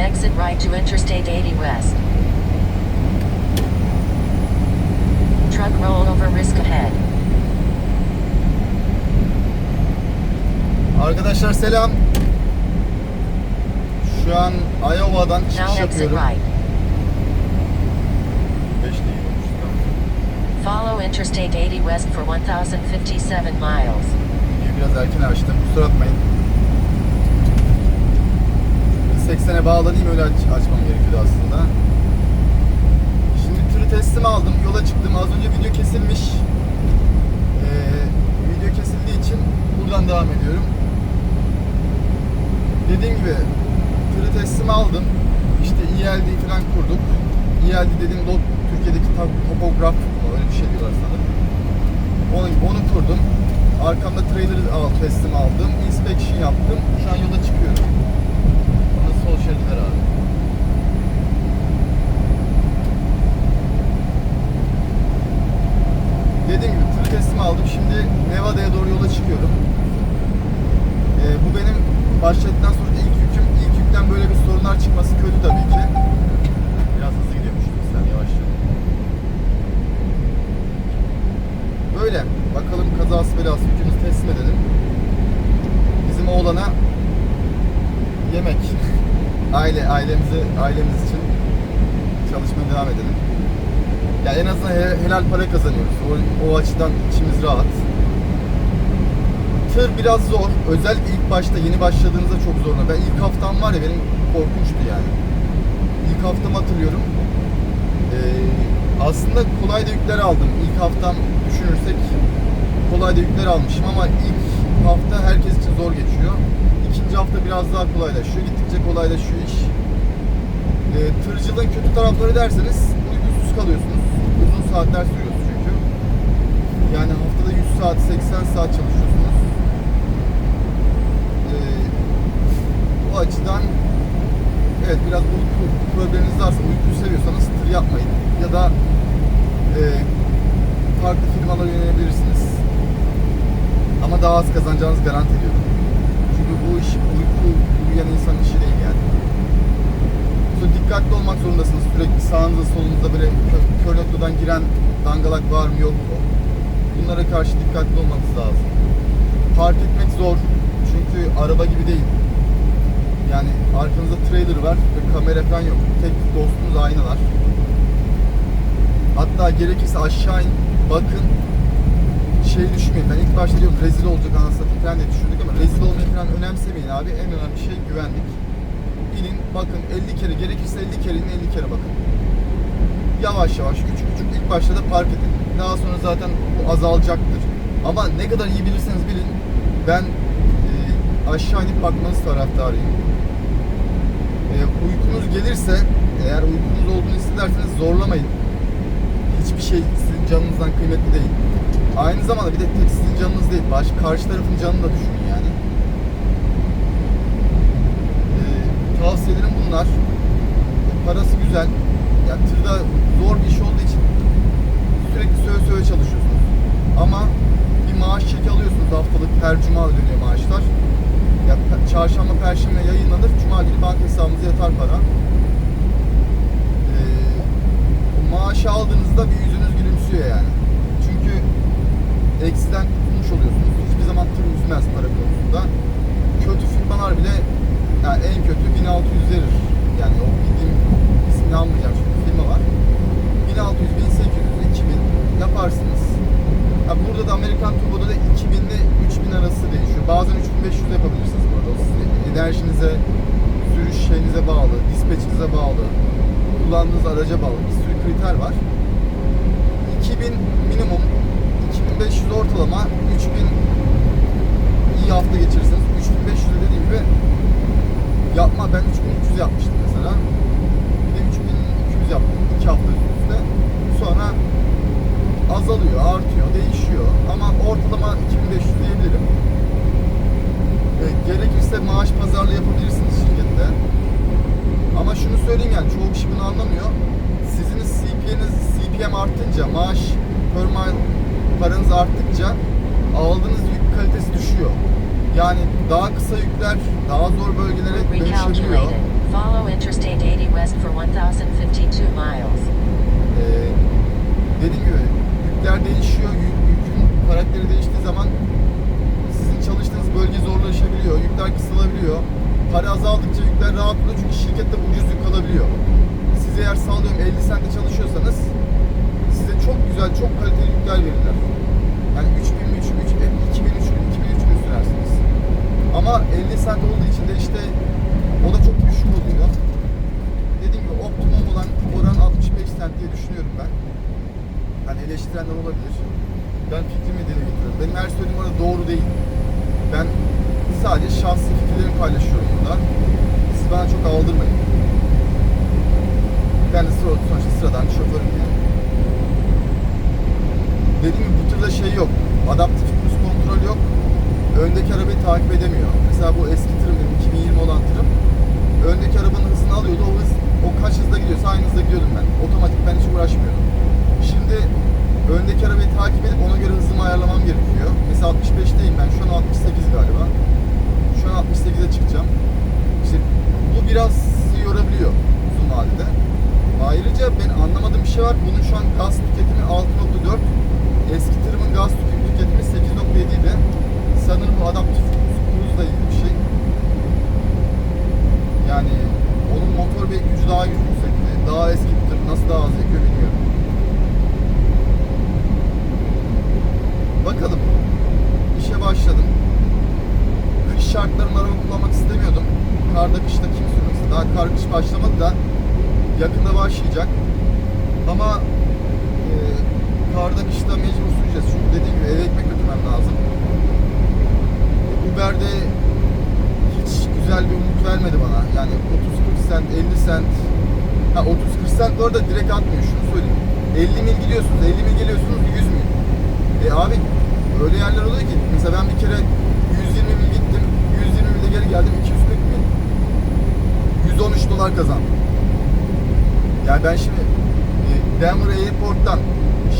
Exit right to Interstate 80 West. Truck rollover risk ahead. Arkadaşlar selam. Şu an Iowa'dan çıkış Now exit yapıyorum. right. 5 değil. Follow Interstate 80 West for 1057 miles. Videoyu biraz erken açtım. Kusura bakmayın. 80'e bağlanayım öyle aç, açmam gerekiyordu aslında. Şimdi tırı teslim aldım. Yola çıktım. Az önce video kesilmiş. Ee, video kesildiği için buradan devam ediyorum. Dediğim gibi tırı teslim aldım. İşte ELD falan kurduk. ELD dediğim de o Türkiye'deki topograf öyle bir şey diyorlar sanırım. Onu, onu kurdum. Arkamda trailer al, teslim aldım. Inspection yaptım. Şu an yola çıkıyorum. Sol abi. Dediğim gibi tır teslim aldım. Şimdi Nevada'ya doğru yola çıkıyorum. Ee, bu benim başladıktan sonra ilk yüküm. İlk yükten böyle bir sorunlar çıkması kötü tabii ki. Biraz hızlı gidiyormuş. Sen yavaşla. Böyle. Bakalım kazası belası yükümüzü teslim edelim. Bizim oğlana yemek. Aile, ailemizi, ailemiz için çalışmaya devam edelim. Ya en azından he- helal para kazanıyoruz. O, o açıdan içimiz rahat. Tır biraz zor. Özellikle ilk başta yeni başladığınızda çok zor. Ben ilk haftam var ya benim korkunçtu yani. İlk haftamı hatırlıyorum. Ee, aslında kolay da yükler aldım. İlk haftam düşünürsek kolay da yükler almışım ama ilk hafta herkes için zor geçiyor. İkinci hafta biraz daha kolaylaşıyor. Gittikçe kolaylaşıyor iş. Ee, tırcılığın kötü tarafları derseniz uykusuz kalıyorsunuz. Uzun saatler sürüyorsunuz çünkü. Yani haftada 100 saat, 80 saat çalışıyorsunuz. Ee, bu açıdan evet biraz uyku probleminiz varsa uykuyu seviyorsanız tır yapmayın. Ya da e, farklı firmalara yönelebilirsiniz. Ama daha az kazanacağınızı garanti ediyorum. Çünkü bu iş uyku uyuyan insanın işi değil yani. Sonra dikkatli olmak zorundasınız. Sürekli sağınızda solunuzda böyle kö- kör noktadan giren dangalak var mı yok mu? Bunlara karşı dikkatli olmanız lazım. Park etmek zor. Çünkü araba gibi değil. Yani arkanızda trailer var ve kamera falan yok. Tek dostunuz aynalar. Hatta gerekirse aşağı in, bakın. Şey düşünmeyin. Ben ilk başta diyorum rezil olacak anasını falan diye düşündük ama rezil olmayı falan önemsemeyin abi. En önemli şey güvenlik. İnin bakın 50 kere gerekirse 50 kere inin 50 kere bakın. Yavaş yavaş küçük küçük ilk başta da park edin. Daha sonra zaten bu azalacaktır. Ama ne kadar iyi bilirseniz bilin ben e, aşağı inip bakmanız taraftarıyım. E, uykunuz gelirse eğer uykunuz olduğunu hissederseniz zorlamayın. Hiçbir şey sizin canınızdan kıymetli değil. Aynı zamanda bir de tek sizin canınız değil. Baş, karşı tarafın canını da düşünün yani. E, tavsiyelerim bunlar. Parası güzel. Ya tırda zor bir iş olduğu için sürekli söve söve çalışıyorsunuz. Ama bir maaş çeki alıyorsunuz haftalık her cuma ödeniyor maaşlar. Ya pe- çarşamba, perşembe yayınlanır. Cuma günü banka hesabınıza yatar para. Ee, o maaşı aldığınızda bir yüzünüz gülümsüyor yani. Çünkü eksiden kurtulmuş oluyorsunuz. Hiçbir zaman tır üzmez para konusunda. Kötü firmalar bile yani en kötü 1600 verir. Yani o bildiğim ismini almayacağım şimdi firma var. 1600, 1800, 2000 yaparsınız. Ya burada da Amerikan Turbo'da da 2000 ile 3000 arası değişiyor. Bazen 3500 yapabilirsiniz burada. O sizin enerjinize, sürüş şeyinize bağlı, dispatchinize bağlı, kullandığınız araca bağlı bir sürü kriter var. 2000 minimum, 2500 ortalama, 3000 iyi hafta geçirirsiniz. 3500 de dediğim gibi yapma ben 3300 yapmıştım mesela. Bir de 3200 yaptım 2 hafta üst. Sonra azalıyor, artıyor, değişiyor. Ama ortalama 2500 diyebilirim. E, gerekirse maaş pazarlığı yapabilirsiniz şirkette. Ama şunu söyleyeyim yani çoğu kişi bunu anlamıyor. Sizin CPM'iniz CPM artınca, maaş per paranız arttıkça aldığınız yük kalitesi düşüyor. Yani daha kısa yükler daha zor bölgelere dönüşebiliyor. Follow Interstate 80 West for 1052 miles. Ee, dediğim gibi yükler değişiyor. Yük, yükün karakteri değiştiği zaman sizin çalıştığınız bölge zorlaşabiliyor. Yükler kısalabiliyor. Para azaldıkça yükler rahatlıyor çünkü şirkette ucuz yük alabiliyor. Siz eğer sağlıyorum 50 sente çalışıyorsanız size çok güzel, çok kaliteli yükler verirler. Yani 3000, 3000, 2000, 3000, 3000, 2000, 3000 sürersiniz. Ama 50 sent olduğu için de işte o da çok düşük oluyor. Dediğim gibi optimum olan oran 65 sent diye düşünüyorum ben. Hani eleştirenler olabilir. Ben fikrimi dile getiriyorum. Benim her söylediğim arada doğru değil. Ben sadece şahsi fikirlerimi paylaşıyorum burada. Siz bana çok aldırmayın. Ben de sıra, sonuçta sıradan şoförüm yani. Dediğim gibi bu tırda şey yok. Adaptif cruise kontrol yok. Öndeki arabayı takip edemiyor. Mesela bu eski tırım benim 2020 olan tırım. Öndeki arabanın hızını alıyordu. O hız o kaç hızda gidiyorsa aynı hızda gidiyordum ben. Otomatik ben hiç uğraşmıyordum. Şimdi öndeki arabayı takip edip ona göre hızımı ayarlamam gerekiyor. Mesela 65'teyim ben. Şu an 68 galiba. Şu an 68'e çıkacağım. İşte bu biraz yorabiliyor uzun vadede. Ayrıca ben anlamadığım bir şey var. Bunun şu an gaz tüketimi 6.4. Eski tırımın gaz tüket- tüketimi 8.7 idi. Sanırım bu adaptif 30-40 sent bu arada direkt atmıyor. Şunu söyleyeyim. 50 mil gidiyorsunuz, 50 mil geliyorsunuz, 100 mil. E abi öyle yerler oluyor ki mesela ben bir kere 120 mil gittim, 120 milde geri geldim 240 mil. 113 dolar kazandım. Yani ben şimdi e, Denver Airport'tan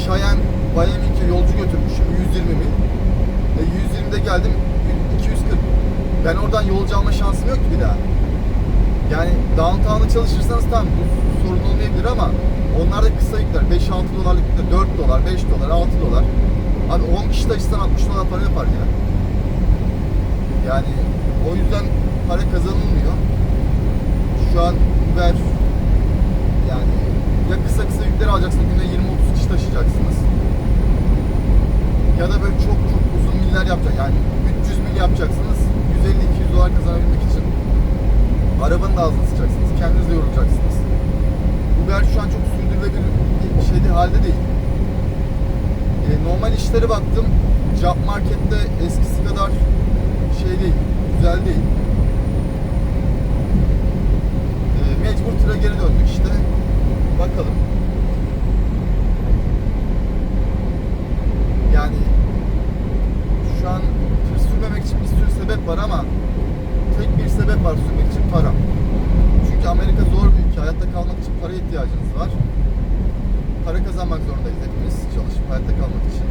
Cheyenne, Wyoming'e yolcu götürmüşüm 120 mil. E, 120'de geldim 240. Ben oradan yolcu alma şansım yok ki bir daha. Yani downtown'da çalışırsanız tamam sorun olmayabilir ama onlar da kısa yükler. 5-6 dolarlık yükler. 4 dolar, 5 dolar, 6 dolar. Abi 10 kişi taşısan 60 dolar para yapar ya. Yani o yüzden para kazanılmıyor. Şu an Uber yani ya kısa kısa yükler alacaksın günde 20-30 kişi taşıyacaksınız. Ya da böyle çok çok uzun miller yapacak. Yani 300 mil yapacaksınız. 150-200 dolar kazanabilmek için. Arabanın da ağzını sıçacaksınız. Kendiniz de yorulacaksınız. Uber şu an çok sürdürülebilir şeyde halde değil. E, normal işlere baktım. Job markette eskisi kadar şey değil, güzel değil. E, mecbur tıra geri döndük işte. Bakalım. Yani şu an tır sürmemek için bir sürü sebep var ama tek bir sebep var sürmek için para. Amerika zor bir ülke. Hayatta kalmak için para ihtiyacınız var. Para kazanmak zorundayız hepimiz çalışıp hayatta kalmak için.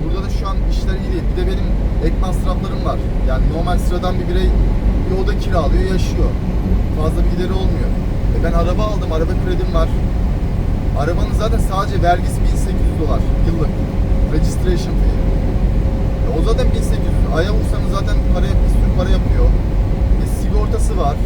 Burada da şu an işler iyi değil. Bir de benim ek masraflarım var. Yani normal sıradan bir birey bir oda kiralıyor, yaşıyor. Fazla bir gideri olmuyor. E ben araba aldım, araba kredim var. Arabanın zaten sadece vergisi 1800 dolar yıllık. Registration fee. E o zaten 1800. Aya vursanız zaten para, bir sürü para yapıyor. E sigortası var.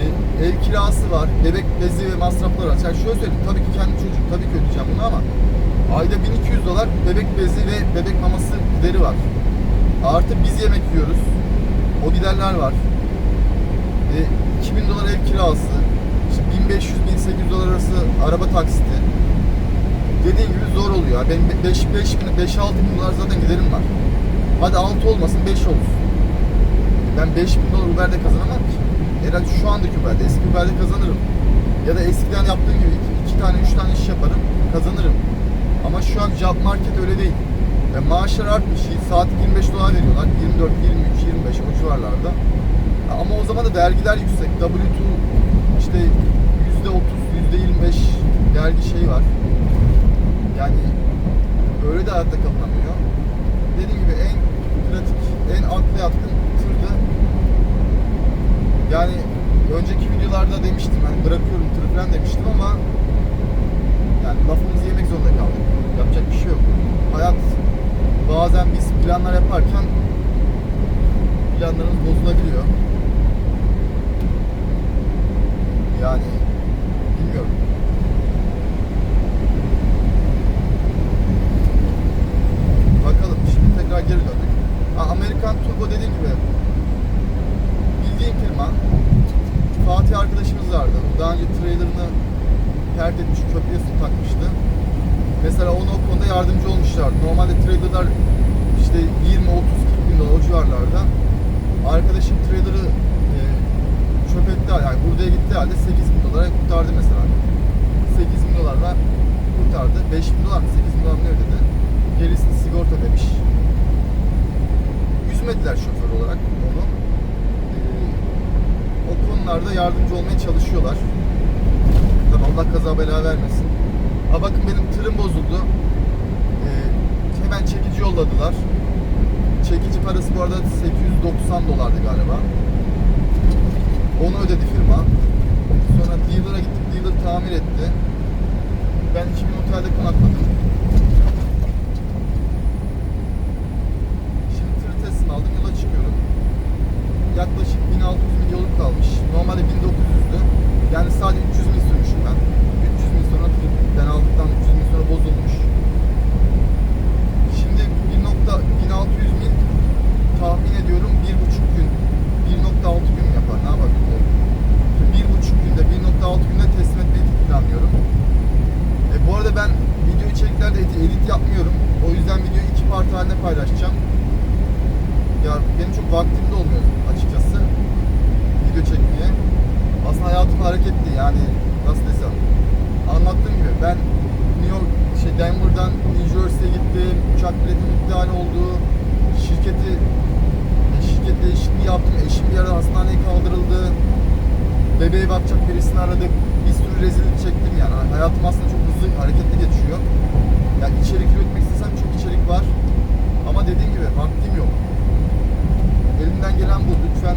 E, ev kirası var. Bebek bezi ve Yani şöyle söyleyeyim. Tabii ki kendi çocuk. Tabii ki ödeyeceğim bunu ama ayda 1200 dolar bebek bezi ve bebek maması gideri var. Artı biz yemek yiyoruz. O giderler var. E, 2000 dolar ev kirası. İşte 1500-1800 dolar arası araba taksiti. Dediğim gibi zor oluyor. Benim 5 5 bin 5 6 bin dolar zaten giderim var. Hadi 6 olmasın 5 olsun. Ben 5 bin dolar Uber'de kazanamam ki. Herhalde şu andaki Uber'de, eski Uber'de kazanırım. Ya da eskiden yaptığım gibi 2 tane 3 tane iş yaparım, kazanırım. Ama şu an job market öyle değil. E, maaşlar artmış. Saat 25 dolar veriyorlar. 24, 23, 25 o civarlarda. Ama o zaman da vergiler yüksek. W2 işte %30, %25 vergi şeyi var. Yani öyle de hayatta kalınamıyor. Dediğim gibi en pratik, en akla yatkın tırdı. Yani önceki videolarda demiştim hani bırakıyorum tırı falan demiştim ama yani lafımızı yemek zorunda kaldık. Yapacak bir şey yok. Hayat bazen biz planlar yaparken planlarımız bozulabiliyor. Arkadaşımız vardı. Daha önce trailerını terk etmiş, köprüye su takmıştı. Mesela ona o konuda yardımcı olmuşlar. Normalde trailerlar işte 20, 30, 40 bin dolar o civarlarda. Arkadaşım trailer'ı e, çöp etti yani buraya gitti halde 8 bin dolara kurtardı mesela. 8 bin dolarla kurtardı. 5 bin dolar mı 8 bin dolar mı ne ödedi? Gerisini sigorta demiş. Üzmediler şoför olarak onu. E, o konularda yardımcı çalışıyorlar. Tabii Allah kaza bela vermesin. Ha bakın benim tırım bozuldu. Ee, hemen çekici yolladılar. Çekici parası bu arada 890 dolardı galiba. Onu ödedi firma. ben New York, şey Denver'dan New Jersey'ye gittim. Uçak biletim iptal oldu. Şirketi e, şirket değişikliği yaptım. Eşim bir ara hastaneye kaldırıldı. Bebeğe bakacak birisini aradık. Bir sürü rezillik çektim yani. Hayatım aslında çok hızlı, hareketli geçiyor. Yani içerik üretmek istesem çok içerik var. Ama dediğim gibi vaktim yok. Elimden gelen bu. Lütfen